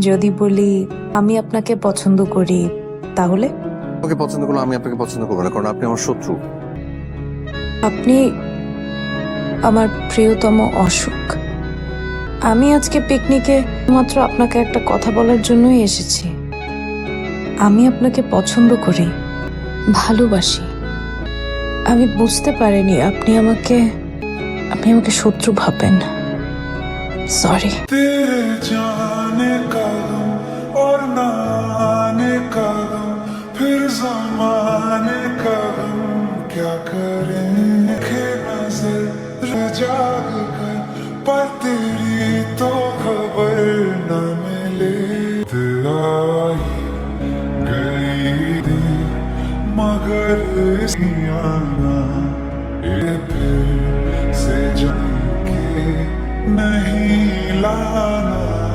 যদি বলি আমি আপনাকে পছন্দ করি তাহলে? আমাকে পছন্দ করলে আমি আপনাকে পছন্দ করব না কারণ আপনি আমার শত্রু। আপনি আমার প্রিয়তম অসুখ আমি আজকে পিকনিকে মাত্র আপনাকে একটা কথা বলার জন্যই এসেছি। আমি আপনাকে পছন্দ করি ভালোবাসি। আমি বুঝতে পারিনি আপনি আমাকে আপনি আমাকে শত্রু ভাবেন। সরি तेरे जाने का गम और ना आने का गम, फिर जमाने का गम, क्या करें? नज़र जाग कर पर तेरी तो खबर न मिले। गई दिन मगर आना kailangan